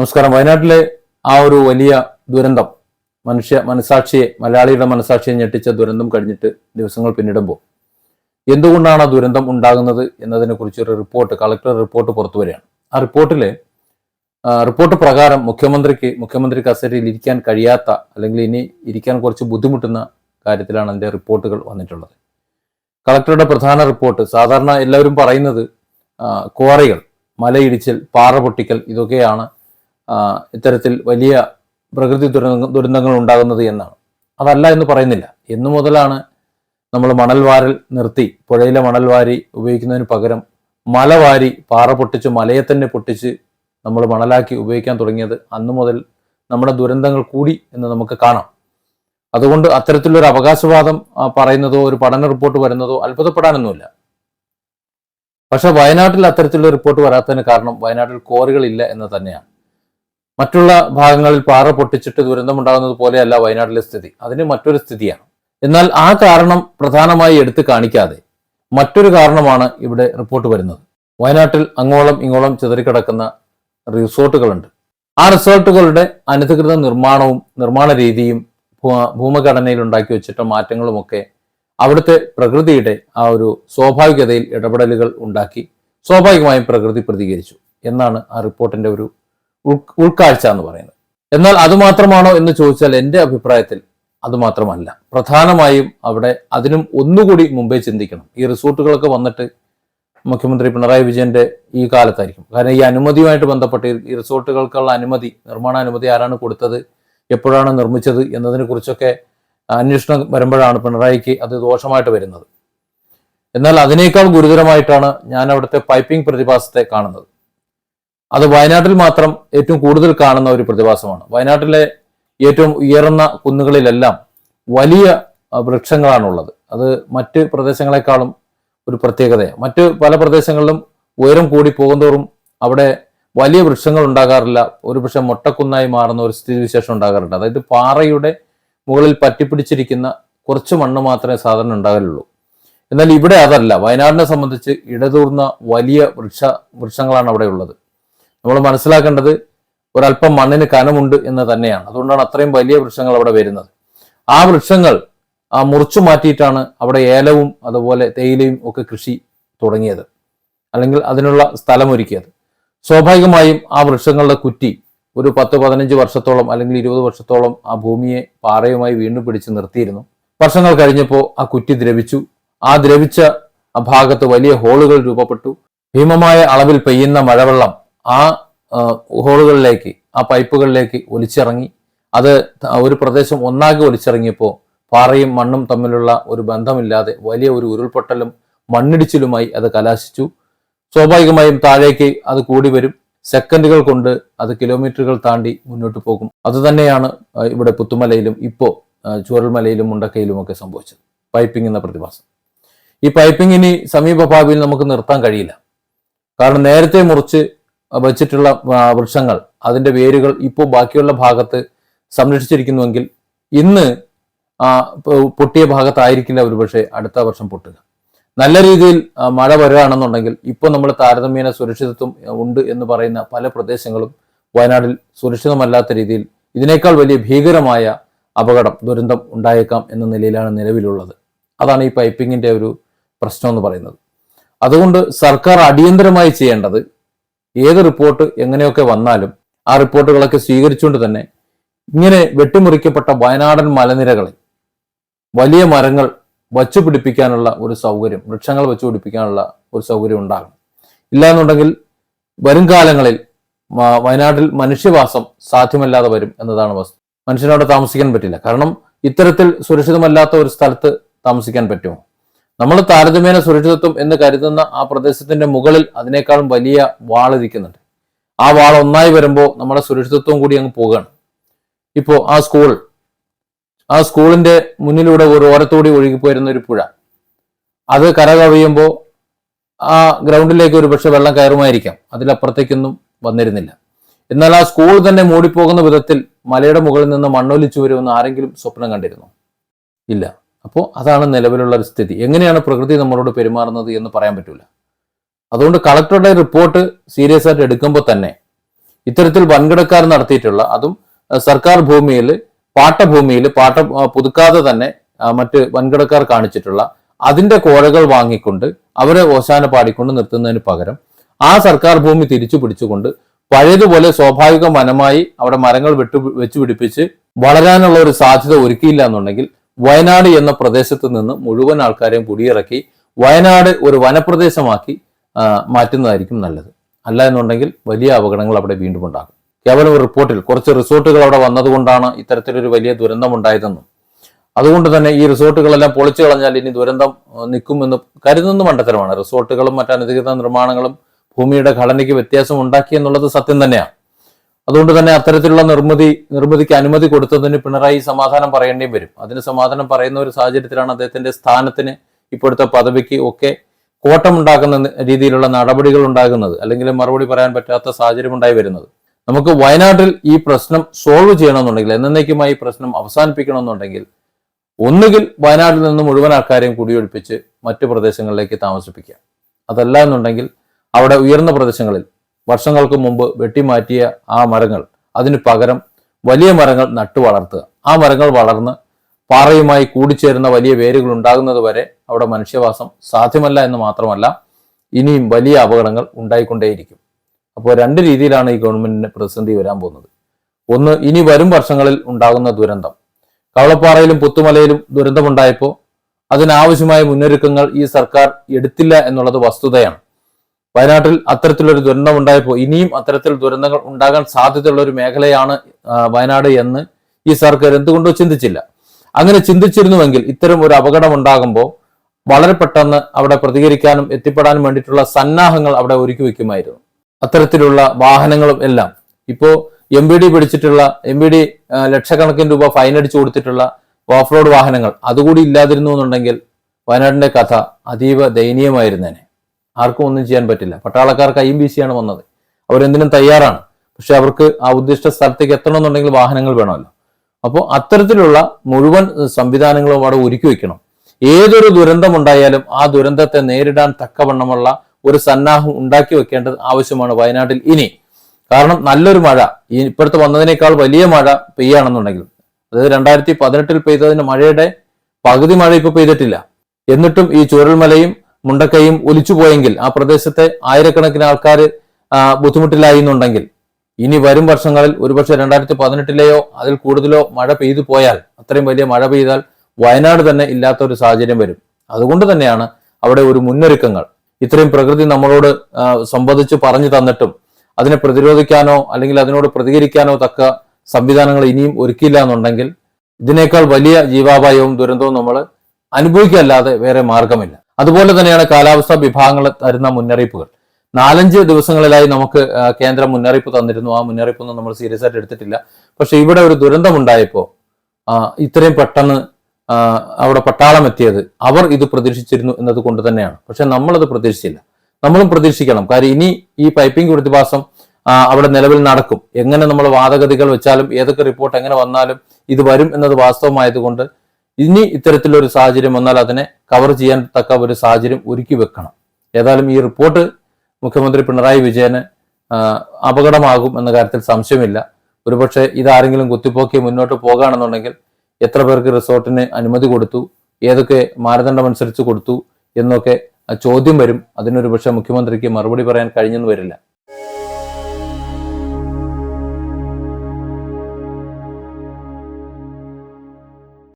നമസ്കാരം. വയനാട്ടിലെ ആ ഒരു വലിയ ദുരന്തം മനുഷ്യ മനസാക്ഷിയെ മലയാളിയുടെ മനസാക്ഷിയെ ഞെട്ടിച്ച ദുരന്തം കഴിഞ്ഞിട്ട് ദിവസങ്ങൾ പിന്നിടുമ്പോൾ എന്തുകൊണ്ടാണ് ആ ദുരന്തം ഉണ്ടാകുന്നത് എന്നതിനെ കുറിച്ച് ഒരു റിപ്പോർട്ട് കളക്ടർ റിപ്പോർട്ട് പുറത്തു വരികയാണ്. ആ റിപ്പോർട്ടിലെ റിപ്പോർട്ട് പ്രകാരം മുഖ്യമന്ത്രിക്ക് മുഖ്യമന്ത്രി കസേരയിൽ ഇരിക്കാൻ കഴിയാത്ത അല്ലെങ്കിൽ ഇനി ഇരിക്കാൻ കുറച്ച് ബുദ്ധിമുട്ടുന്ന കാര്യത്തിലാണ് അതിന്റെ റിപ്പോർട്ടുകൾ വന്നിട്ടുള്ളത്. കളക്ടറുടെ പ്രധാന റിപ്പോർട്ട് സാധാരണ എല്ലാവരും പറയുന്നത് ക്വാറികൾ മലയിടിച്ചിൽ പാറ പൊട്ടിക്കൽ ഇതൊക്കെയാണ് ഇത്തരത്തിൽ വലിയ പ്രകൃതി ദുരന്ത ദുരന്തങ്ങൾ ഉണ്ടാകുന്നത് എന്നാണ്. അതല്ല എന്ന് പറയുന്നില്ല. എന്നു മുതലാണ് നമ്മൾ മണൽ വാരൽ നിർത്തി പുഴയിലെ മണൽ വാരി ഉപയോഗിക്കുന്നതിന് പകരം മല വാരി പാറ പൊട്ടിച്ച് മലയെ തന്നെ പൊട്ടിച്ച് നമ്മൾ മണലാക്കി ഉപയോഗിക്കാൻ തുടങ്ങിയത് അന്നു മുതൽ നമ്മുടെ ദുരന്തങ്ങൾ കൂടി എന്ന് നമുക്ക് കാണാം. അതുകൊണ്ട് അത്തരത്തിലൊരു അവകാശവാദം പറയുന്നതോ ഒരു പഠന റിപ്പോർട്ട് വരുന്നതോ അത്ഭുതപ്പെടാനൊന്നുമില്ല. പക്ഷെ വയനാട്ടിൽ അത്തരത്തിലുള്ള റിപ്പോർട്ട് വരാത്തതിന് കാരണം വയനാട്ടിൽ കോറികളില്ല എന്ന് തന്നെയാണ്. മറ്റുള്ള ഭാഗങ്ങളിൽ പാറ പൊട്ടിച്ചിട്ട് ദുരന്തമുണ്ടാകുന്നത് പോലെയല്ല വയനാട്ടിലെ സ്ഥിതി. അതിന് മറ്റൊരു സ്ഥിതിയാണ്. എന്നാൽ ആ കാരണം പ്രധാനമായി എടുത്തു കാണിക്കാതെ മറ്റൊരു കാരണമാണ് ഇവിടെ റിപ്പോർട്ട് വരുന്നത്. വയനാട്ടിൽ അങ്ങോളം ഇങ്ങോളം ചിതറിക്കിടക്കുന്ന റിസോർട്ടുകളുണ്ട്. ആ റിസോർട്ടുകളുടെ അനധികൃത നിർമ്മാണവും നിർമ്മാണ രീതിയും ഭൂമഘടനയിൽ ഉണ്ടാക്കി വെച്ചിട്ട മാറ്റങ്ങളുമൊക്കെ അവിടുത്തെ പ്രകൃതിയുടെ ആ ഒരു സ്വാഭാവികതയിൽ ഇടപെടലുകൾ ഉണ്ടാക്കി സ്വാഭാവികമായും പ്രകൃതി പ്രതികരിച്ചു എന്നാണ് ആ റിപ്പോർട്ടിന്റെ ഒരു ഉൾക്കാഴ്ച എന്ന് പറയുന്നത്. എന്നാൽ അതുമാത്രമാണോ എന്ന് ചോദിച്ചാൽ എന്റെ അഭിപ്രായത്തിൽ അതുമാത്രമല്ല പ്രധാനമായും അവിടെ അതിനും ഒന്നുകൂടി മുമ്പേ ചിന്തിക്കണം. ഈ റിസോർട്ടുകളൊക്കെ വന്നിട്ട് മുഖ്യമന്ത്രി പിണറായി വിജയന്റെ ഈ കാലത്തായിരിക്കും. കാരണം ഈ അനുമതിയുമായിട്ട് ബന്ധപ്പെട്ട് ഈ- റിസോർട്ടുകൾക്കുള്ള അനുമതി നിർമ്മാണാനുമതി ആരാണ് കൊടുത്തത് എപ്പോഴാണ് നിർമ്മിച്ചത് എന്നതിനെ കുറിച്ചൊക്കെ അന്വേഷണം വരുമ്പോഴാണ് പിണറായിക്ക് അത് ദോഷമായിട്ട് വരുന്നത്. എന്നാൽ അതിനേക്കാൾ ഗുരുതരമായിട്ടാണ് ഞാൻ അവിടുത്തെ പൈപ്പിംഗ് പ്രതിഭാസത്തെ കാണുന്നത്. അത് വയനാട്ടിൽ മാത്രം ഏറ്റവും കൂടുതൽ കാണുന്ന ഒരു പ്രതിഭാസമാണ്. വയനാട്ടിലെ ഏറ്റവും ഉയർന്ന കുന്നുകളിലെല്ലാം വലിയ വൃക്ഷങ്ങളാണ് വൃക്ഷങ്ങളാണുള്ളത്. അത് മറ്റ് പ്രദേശങ്ങളെക്കാളും ഒരു പ്രത്യേകതയാണ്. മറ്റ് പല പ്രദേശങ്ങളിലും ഉയരം കൂടി പോകുന്നതോറും അവിടെ വലിയ വൃക്ഷങ്ങൾ ഉണ്ടാകാറില്ല. ഒരുപക്ഷെ മൊട്ടക്കുന്നായി മാറുന്ന ഒരു സ്ഥിതിവിശേഷം ഉണ്ടാകാറുണ്ട്. അതായത് പാറയുടെ മുകളിൽ പറ്റിപ്പിടിച്ചിരിക്കുന്ന കുറച്ച് മണ്ണ് മാത്രമേ സാധാരണ ഉണ്ടാകലുള്ളൂ. എന്നാൽ ഇവിടെ അതല്ല. വയനാടിനെ സംബന്ധിച്ച് ഇടതൂർന്ന വലിയ വൃക്ഷ വൃക്ഷങ്ങളാണ് അവിടെ ഉള്ളത് നമ്മൾ മനസ്സിലാക്കേണ്ടത് ഒരല്പം മണ്ണിന് കനമുണ്ട് എന്ന് തന്നെയാണ്. അതുകൊണ്ടാണ് അത്രയും വലിയ വൃക്ഷങ്ങൾ അവിടെ വരുന്നത്. ആ വൃക്ഷങ്ങൾ ആ മുറിച്ചു മാറ്റിയിട്ടാണ് അവിടെ ഏലവും അതുപോലെ തേയിലയും ഒക്കെ കൃഷി തുടങ്ങിയത്. അല്ലെങ്കിൽ അതിനുള്ള സ്ഥലമൊരുക്കിയത്. സ്വാഭാവികമായും ആ വൃക്ഷങ്ങളുടെ കുറ്റി ഒരു പത്ത് പതിനഞ്ച് വർഷത്തോളം അല്ലെങ്കിൽ ഇരുപത് വർഷത്തോളം ആ ഭൂമിയെ പാറയുമായി വീണ്ടും പിടിച്ച് നിർത്തിയിരുന്നു. വർഷങ്ങൾ കഴിഞ്ഞപ്പോൾ ആ കുറ്റി ദ്രവിച്ചു. ആ ദ്രവിച്ച ആ ഭാഗത്ത് വലിയ ഹോളുകൾ രൂപപ്പെട്ടു. ഭീമമായ അളവിൽ പെയ്യുന്ന മഴവെള്ളം ആ ഹോളുകളിലേക്ക് ആ പൈപ്പുകളിലേക്ക് ഒലിച്ചിറങ്ങി. അത് ഒരു പ്രദേശം ഒന്നാകെ ഒലിച്ചിറങ്ങിയപ്പോൾ പാറയും മണ്ണും തമ്മിലുള്ള ഒരു ബന്ധമില്ലാതെ വലിയ ഒരു ഉരുൾപൊട്ടലും മണ്ണിടിച്ചിലുമായി അത് കലാശിച്ചു. സ്വാഭാവികമായും താഴേക്ക് അത് കൂടി വരും. സെക്കൻഡുകൾ കൊണ്ട് അത് കിലോമീറ്ററുകൾ താണ്ടി മുന്നോട്ട് പോകും. അതുതന്നെയാണ് ഇവിടെ പുത്തുമലയിലും ഇപ്പോൾ ചൂരൽമലയിലും മുണ്ടക്കയിലും ഒക്കെ സംഭവിച്ചത്. പൈപ്പിംഗ് എന്ന പ്രതിഭാസം. ഈ പൈപ്പിംഗ് സമീപഭാവിയിൽ സമീപ നമുക്ക് നിർത്താൻ കഴിയില്ല. കാരണം നേരത്തെ മുറിച്ച് വച്ചിട്ടുള്ള വൃക്ഷങ്ങൾ അതിന്റെ വേരുകൾ ഇപ്പോൾ ബാക്കിയുള്ള ഭാഗത്ത് സംരക്ഷിച്ചിരിക്കുന്നുവെങ്കിൽ ഇന്ന് പൊട്ടിയ ഭാഗത്തായിരിക്കില്ല ഒരുപക്ഷെ അടുത്ത വർഷം പൊട്ടുക. നല്ല രീതിയിൽ മഴ വരികയാണെന്നുണ്ടെങ്കിൽ ഇപ്പോൾ നമ്മൾ താരതമ്യേന സുരക്ഷിതത്വം ഉണ്ട് എന്ന് പറയുന്ന പല പ്രദേശങ്ങളും വയനാട്ടിൽ സുരക്ഷിതമല്ലാത്ത രീതിയിൽ ഇതിനേക്കാൾ വലിയ ഭീകരമായ അപകടം ദുരന്തം ഉണ്ടായേക്കാം എന്ന നിലയിലാണ് നിലവിലുള്ളത്. അതാണ് ഈ പൈപ്പിങ്ങിന്റെ ഒരു പ്രശ്നം എന്ന് പറയുന്നത്. അതുകൊണ്ട് സർക്കാർ അടിയന്തരമായി ചെയ്യേണ്ടത് ഏത് റിപ്പോർട്ട് എങ്ങനെയൊക്കെ വന്നാലും ആ റിപ്പോർട്ടുകളൊക്കെ സ്വീകരിച്ചുകൊണ്ട് തന്നെ ഇങ്ങനെ വെട്ടിമുറിക്കപ്പെട്ട വയനാടൻ മലനിരകളെ വലിയ മരങ്ങൾ വച്ചു പിടിപ്പിക്കാനുള്ള ഒരു സൗകര്യം വൃക്ഷങ്ങൾ വെച്ചു പിടിപ്പിക്കാനുള്ള ഒരു സൗകര്യം ഉണ്ടാകണം. ഇല്ലാന്നുണ്ടെങ്കിൽ വരും കാലങ്ങളിൽ വയനാട്ടിൽ മനുഷ്യവാസം സാധ്യമല്ലാതെ വരും എന്നതാണ് വസ്തു. മനുഷ്യനവിടെ താമസിക്കാൻ പറ്റില്ല. കാരണം ഇത്തരത്തിൽ സുരക്ഷിതമല്ലാത്ത ഒരു സ്ഥലത്ത് താമസിക്കാൻ പറ്റുമോ? നമ്മൾ താരതമ്യേന സുരക്ഷിതത്വം എന്ന് കരുതുന്ന ആ പ്രദേശത്തിന്റെ മുകളിൽ അതിനേക്കാളും വലിയ വാളിരിക്കുന്നുണ്ട് ആ വാൾ ഒന്നായി വരുമ്പോൾ നമ്മുടെ സുരക്ഷിതത്വം കൂടി അങ്ങ് പോവുകയാണ്. ഇപ്പോൾ ആ സ്കൂൾ ആ സ്കൂളിന്റെ മുന്നിലൂടെ ഒരു ഓരത്തോടി ഒഴുകിപ്പോയിരുന്ന ഒരു പുഴ. അത് കര കവിയുമ്പോൾ ആ ഗ്രൗണ്ടിലേക്ക് ഒരു പക്ഷെ വെള്ളം കയറുമായിരിക്കാം. അതിലപ്പുറത്തേക്കൊന്നും വന്നിരുന്നില്ല. എന്നാൽ ആ സ്കൂൾ തന്നെ മൂടിപ്പോകുന്ന വിധത്തിൽ മലയുടെ മുകളിൽ നിന്ന് മണ്ണൊലിച്ചു വരുമെന്ന് ആരെങ്കിലും സ്വപ്നം കണ്ടിരുന്നു? ഇല്ല. അപ്പോൾ അതാണ് നിലവിലുള്ള ഒരു സ്ഥിതി. എങ്ങനെയാണ് പ്രകൃതി നമ്മളോട് പെരുമാറുന്നത് എന്ന് പറയാൻ പറ്റില്ല അതുകൊണ്ട് കളക്ടറുടെ റിപ്പോർട്ട് സീരിയസ് ആയിട്ട് എടുക്കുമ്പോൾ തന്നെ ഇത്തരത്തിൽ വൻകിടക്കാർ നടത്തിയിട്ടുള്ള അതും സർക്കാർ ഭൂമിയിൽ പാട്ടഭൂമിയിൽ പാട്ട പുതുക്കാതെ തന്നെ മറ്റ് വൻകിടക്കാർ കാണിച്ചിട്ടുള്ള അതിന്റെ കോഴകൾ വാങ്ങിക്കൊണ്ട് അവരെ ഓശാന പാടിക്കൊണ്ട് നിർത്തുന്നതിന് പകരം ആ സർക്കാർ ഭൂമി തിരിച്ചു പിടിച്ചുകൊണ്ട് പഴയതുപോലെ സ്വാഭാവിക വനമായി അവിടെ മരങ്ങൾ വെട്ടു വെച്ചു പിടിപ്പിച്ച് വളരാനുള്ള ഒരു സാധ്യത ഒരുക്കിയില്ല എന്നുണ്ടെങ്കിൽ വയനാട് എന്ന പ്രദേശത്ത് നിന്ന് മുഴുവൻ ആൾക്കാരെയും കുടിയിറക്കി വയനാട് ഒരു വനപ്രദേശമാക്കി മാറ്റുന്നതായിരിക്കും നല്ലത്. അല്ല എന്നുണ്ടെങ്കിൽ വലിയ അപകടങ്ങൾ അവിടെ വീണ്ടും ഉണ്ടാകും. കേവലം ഒരു റിപ്പോർട്ടിൽ കുറച്ച് റിസോർട്ടുകൾ അവിടെ വന്നതുകൊണ്ടാണ് ഇത്തരത്തിലൊരു വലിയ ദുരന്തം ഉണ്ടായതെന്നും അതുകൊണ്ട് തന്നെ ഈ റിസോർട്ടുകളെല്ലാം പൊളിച്ചു കളഞ്ഞാൽ ഇനി ദുരന്തം നിൽക്കുമെന്ന് കരുതുന്ന മണ്ടത്തരമാണ്. റിസോർട്ടുകളും മറ്റനധികൃത നിർമ്മാണങ്ങളും ഭൂമിയുടെ ഘടനയ്ക്ക് വ്യത്യാസം ഉണ്ടാക്കി എന്നുള്ളത് സത്യം തന്നെയാണ്. അതുകൊണ്ട് തന്നെ അത്തരത്തിലുള്ള നിർമ്മിതി നിർമ്മിതിക്ക് അനുമതി കൊടുത്തതിന് പിണറായി സമാധാനം പറയേണ്ടിയും വരും. അതിന് സമാധാനം പറയുന്ന ഒരു സാഹചര്യത്തിലാണ് അദ്ദേഹത്തിന്റെ സ്ഥാനത്തിന് ഇപ്പോഴത്തെ പദവിക്ക് ഒക്കെ കോട്ടമുണ്ടാക്കുന്ന രീതിയിലുള്ള നടപടികൾ ഉണ്ടാകുന്നത്. അല്ലെങ്കിൽ മറുപടി പറയാൻ പറ്റാത്ത സാഹചര്യം ഉണ്ടായി വരുന്നത്. നമുക്ക് വയനാട്ടിൽ ഈ പ്രശ്നം സോൾവ് ചെയ്യണമെന്നുണ്ടെങ്കിൽ എന്നേക്കുമായി ഈ പ്രശ്നം അവസാനിപ്പിക്കണമെന്നുണ്ടെങ്കിൽ ഒന്നുകിൽ വയനാട്ടിൽ നിന്ന് മുഴുവൻ ആൾക്കാരെയും കുടിയൊഴിപ്പിച്ച് മറ്റു പ്രദേശങ്ങളിലേക്ക് താമസിപ്പിക്കുക അതല്ല എന്നുണ്ടെങ്കിൽ അവിടെ ഉയർന്ന പ്രദേശങ്ങളിൽ വർഷങ്ങൾക്ക് മുമ്പ് വെട്ടിമാറ്റിയ ആ മരങ്ങൾ അതിന് പകരം വലിയ മരങ്ങൾ നട്ടു വളർത്തുക. ആ മരങ്ങൾ വളർന്ന് പാറയുമായി കൂടിച്ചേരുന്ന വലിയ വേരുകൾ ഉണ്ടാകുന്നത് വരെ അവിടെ മനുഷ്യവാസം സാധ്യമല്ല എന്ന് മാത്രമല്ല ഇനിയും വലിയ അപകടങ്ങൾ ഉണ്ടായിക്കൊണ്ടേയിരിക്കും. അപ്പോൾ രണ്ട് രീതിയിലാണ് ഈ ഗവൺമെന്റിന് പ്രതിസന്ധി വരാൻ പോകുന്നത്. ഒന്ന് ഇനി വരും വർഷങ്ങളിൽ ഉണ്ടാകുന്ന ദുരന്തം. കവളപ്പാറയിലും പുത്തുമലയിലും ദുരന്തമുണ്ടായപ്പോൾ അതിനാവശ്യമായ മുന്നൊരുക്കങ്ങൾ ഈ സർക്കാർ എടുത്തില്ല എന്നുള്ളത് വസ്തുതയാണ്. വയനാട്ടിൽ അത്തരത്തിലൊരു ദുരന്തം ഉണ്ടായപ്പോൾ ഇനിയും അത്തരത്തിൽ ദുരന്തങ്ങൾ ഉണ്ടാകാൻ സാധ്യതയുള്ള ഒരു മേഖലയാണ് വയനാട് എന്ന് ഈ സർക്കാർ എന്തുകൊണ്ടോ ചിന്തിച്ചില്ല. അങ്ങനെ ചിന്തിച്ചിരുന്നുവെങ്കിൽ ഇത്തരം ഒരു അപകടം ഉണ്ടാകുമ്പോൾ വളരെ പെട്ടെന്ന് അവിടെ പ്രതികരിക്കാനും എത്തിപ്പെടാനും വേണ്ടിയിട്ടുള്ള സന്നാഹങ്ങൾ അവിടെ ഒരുക്കി വെക്കുമായിരുന്നു അത്തരത്തിലുള്ള വാഹനങ്ങളും എല്ലാം. ഇപ്പോൾ എം ബി ഡി പിടിച്ചിട്ടുള്ള എം ബി ഡി ലക്ഷക്കണക്കിന് രൂപ ഫൈൻ അടിച്ചു കൊടുത്തിട്ടുള്ള ഓഫ് റോഡ് വാഹനങ്ങൾ അതുകൂടി ഇല്ലാതിരുന്നു എന്നുണ്ടെങ്കിൽ വയനാടിന്റെ കഥ അതീവ ദയനീയമായിരുന്നേനെ. ആർക്കും ഒന്നും ചെയ്യാൻ പറ്റില്ല. പട്ടാളക്കാർക്ക് അയ്യം വീശിയാണ് വന്നത്. അവരെന്തിനും തയ്യാറാണ്. പക്ഷെ അവർക്ക് ആ ഉദ്ദിഷ്ട സ്ഥലത്തേക്ക് എത്തണമെന്നുണ്ടെങ്കിൽ വാഹനങ്ങൾ വേണമല്ലോ. അപ്പോൾ അത്തരത്തിലുള്ള മുഴുവൻ സംവിധാനങ്ങളും അവിടെ ഒരുക്കി വെക്കണം. ഏതൊരു ദുരന്തം ഉണ്ടായാലും ആ ദുരന്തത്തെ നേരിടാൻ തക്കവണ്ണമുള്ള ഒരു സന്നാഹം ഉണ്ടാക്കി വെക്കേണ്ടത് ആവശ്യമാണ് വയനാട്ടിൽ ഇനി. കാരണം നല്ലൊരു മഴ. ഈ ഇപ്പോഴത്തെ വന്നതിനേക്കാൾ വലിയ മഴ പെയ്യാണെന്നുണ്ടെങ്കിൽ. അതായത് രണ്ടായിരത്തി പതിനെട്ടിൽ പെയ്തതിന് മഴയുടെ പകുതി മഴ ഇപ്പൊ പെയ്തിട്ടില്ല. എന്നിട്ടും ഈ ചൂരൽമലയും മുണ്ടക്കയും ഒലിച്ചു പോയെങ്കിൽ ആ പ്രദേശത്തെ ആയിരക്കണക്കിന് ആൾക്കാർ ബുദ്ധിമുട്ടിലായിരുന്നുണ്ടെങ്കിൽ ഇനി വരും വർഷങ്ങളിൽ ഒരുപക്ഷെ രണ്ടായിരത്തി പതിനെട്ടിലെയോ അതിൽ കൂടുതലോ മഴ പെയ്തു പോയാൽ അത്രയും വലിയ മഴ പെയ്താൽ വയനാട് തന്നെ ഇല്ലാത്ത ഒരു സാഹചര്യം വരും. അതുകൊണ്ട് തന്നെയാണ് അവിടെ ഒരു മുന്നൊരുക്കങ്ങൾ. ഇത്രയും പ്രകൃതി നമ്മളോട് സംബന്ധിച്ച് പറഞ്ഞു തന്നിട്ടും അതിനെ പ്രതിരോധിക്കാനോ അല്ലെങ്കിൽ അതിനോട് പ്രതികരിക്കാനോ തക്ക സംവിധാനങ്ങൾ ഇനിയും ഒരുക്കിയില്ല എന്നുണ്ടെങ്കിൽ ഇതിനേക്കാൾ വലിയ ജീവാപായവും ദുരന്തവും നമ്മൾ അനുഭവിക്കല്ലാതെ വേറെ മാർഗമില്ല. അതുപോലെ തന്നെയാണ് കാലാവസ്ഥാ വിഭാഗങ്ങൾ തരുന്ന മുന്നറിയിപ്പുകൾ. നാലഞ്ച് ദിവസങ്ങളിലായി നമുക്ക് കേന്ദ്രം മുന്നറിയിപ്പ് തന്നിരുന്നു. ആ മുന്നറിയിപ്പൊന്നും നമ്മൾ സീരിയസ് ആയിട്ട് എടുത്തിട്ടില്ല. പക്ഷെ ഇവിടെ ഒരു ദുരന്തമുണ്ടായപ്പോൾ ഇത്രയും പെട്ടെന്ന് അവിടെ പട്ടാളം എത്തിയത് അവർ ഇത് പ്രതീക്ഷിച്ചിരുന്നു എന്നത് കൊണ്ട് തന്നെയാണ്. പക്ഷെ നമ്മളത് പ്രതീക്ഷിച്ചില്ല. നമ്മളും പ്രതീക്ഷിക്കണം. കാര്യം ഇനി ഈ പൈപ്പിംഗ് പ്രതിഭാസം അവിടെ നിലവിൽ നടക്കും. എങ്ങനെ നമ്മൾ വാദഗതികൾ വെച്ചാലും ഏതൊക്കെ റിപ്പോർട്ട് എങ്ങനെ വന്നാലും ഇത് വരും എന്നത് വാസ്തവമായതുകൊണ്ട് ഇനി ഇത്തരത്തിലൊരു സാഹചര്യം വന്നാൽ അതിനെ കവർ ചെയ്യാൻ തക്ക ഒരു സാഹചര്യം ഒരുക്കി വെക്കണം. ഏതായാലും ഈ റിപ്പോർട്ട് മുഖ്യമന്ത്രി പിണറായി വിജയന് അപകടമാകും എന്ന കാര്യത്തിൽ സംശയമില്ല. ഒരുപക്ഷെ ഇതാരെങ്കിലും കുത്തിപ്പോക്കി മുന്നോട്ട് പോകുകയാണെന്നുണ്ടെങ്കിൽ എത്ര പേർക്ക് റിസോർട്ടിന് അനുമതി കൊടുത്തു ഏതൊക്കെ മാനദണ്ഡം അനുസരിച്ച് കൊടുത്തു എന്നൊക്കെ ചോദ്യം വരും. അതിനൊരു പക്ഷേ മുഖ്യമന്ത്രിക്ക് മറുപടി പറയാൻ കഴിഞ്ഞെന്ന് വരില്ല.